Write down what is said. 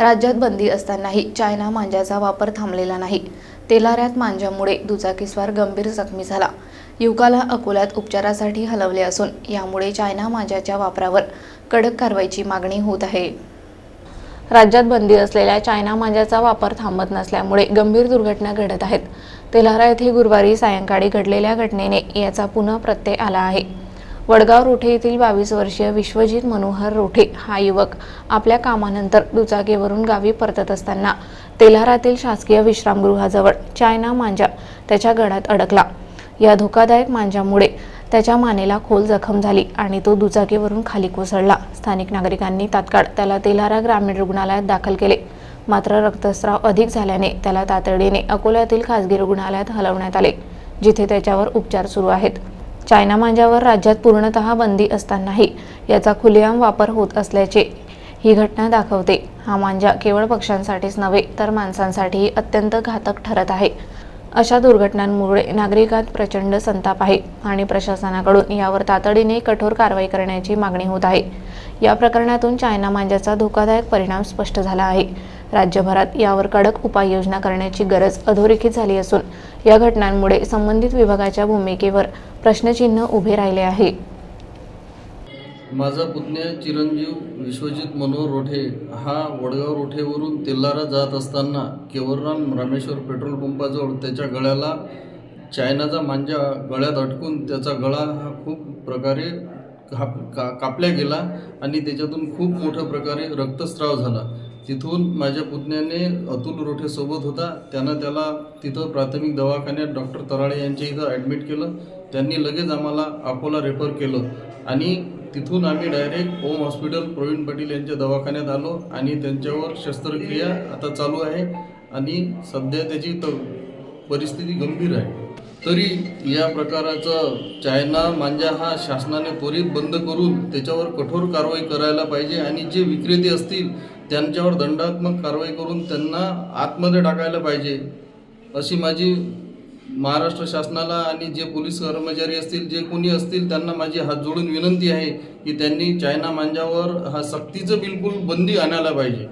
राज्यात बंदी असतानाही चायना मांजाचा वापर थांबलेला नाही. तेलाऱ्यात मांजामुळे दुचाकीस्वार गंभीर जखमी झाला. युवकाला अकोल्यात उपचारासाठी हलवले असून यामुळे चायना मांजाच्या वापरावर कडक कारवाईची मागणी होत आहे. राज्यात बंदी असलेल्या चायना मांजाचा वापर थांबत नसल्यामुळे गंभीर दुर्घटना घडत आहेत. तेलारा येथे गुरुवारी सायंकाळी घडलेल्या घटनेने याचा पुन्हा प्रत्यय आला आहे. वडगाव रोठे येथील बावीस वर्षीय विश्वजित मनोहर रोठे हा युवक आपल्या कामानंतर दुचाकीवरून गावी परतत असताना तेल्हारातील शासकीय विश्रामगृहाजवळ चायना मांजा त्याच्या गळ्यात अडकला. या धोकादायक मांजामुळे त्याच्या मानेला खोल जखम झाली आणि तो दुचाकीवरून खाली कोसळला. स्थानिक नागरिकांनी तात्काळ त्याला तेल्हारा ग्रामीण रुग्णालयात दाखल केले. मात्र रक्तस्राव अधिक झाल्याने त्याला तातडीने अकोल्यातील खासगी रुग्णालयात हलवण्यात आले जिथे त्याच्यावर उपचार सुरू आहेत. चायना मांजावर राज्यात पूर्णतः बंदी असतानाही याचा खुलेआम वापर होत असल्याचे ही घटना दाखवते. हा मांजा केवळ पक्ष्यांसाठीच नव्हे तर माणसांसाठीही अत्यंत घातक ठरत आहे. अशा दुर्घटनांमुळे नागरिकात प्रचंड संताप आहे आणि प्रशासनाकडून यावर तातडीने कठोर कारवाई करण्याची मागणी होत आहे. या प्रकरणातून चायना मांजाचा धोकादायक परिणाम स्पष्ट झाला आहे. राज्यभरात यावर कडक उपाययोजना करण्याची गरज अधोरेखित झाली असून या घटनांमुळे संबंधित विभागाच्या भूमिकेवर प्रश्नचिन्ह उभे राहिले आहे. माझा पुतण्या चिरंजीव विश्वजित मनोहर रोठे हा वडगाव रोठेवरून तेल्लारा जात असताना केवलराम रामेश्वर पेट्रोल पंपाजवळ त्याच्या गळ्याला चायनाचा मांजा गळ्यात अटकून त्याचा गळा हा खूप प्रकारे काप का कापल्या गेला आणि त्याच्यातून खूप मोठ्या प्रकारे रक्तस्राव झाला. तिथून माझ्या पुतण्याने अतुल रोठे सोबत होता. त्यानं त्याला तिथं प्राथमिक दवाखान्यात डॉक्टर तराळे यांच्या इथं ॲडमिट केलं. त्यांनी लगेच आम्हाला अकोला रेफर केलं. आणि तिथून आम्ही डायरेक्ट ओम हॉस्पिटल प्रवीण पाटील यांच्या दवाखान्यात आलो आणि त्यांच्यावर शस्त्रक्रिया आता चालू आहे. आणि सध्या त्याची त परिस्थिती गंभीर आहे. तरी या प्रकाराचं चायना मांजा हा शासनाने त्वरित बंद करून त्याच्यावर कठोर कारवाई करायला पाहिजे आणि जे विक्रेते असतील त्यांच्यावर दंडात्मक कारवाई करून त्यांना आतमध्ये टाकायला पाहिजे अशी माझी महाराष्ट्र शासनाला आणि जे पोलीस कर्मचारी असतील जे कोणी असतील त्यांना माझी हात जोडून विनंती आहे की त्यांनी चायना मांजावर हा सक्तीचं बिलकुल बंदी आणायला पाहिजे.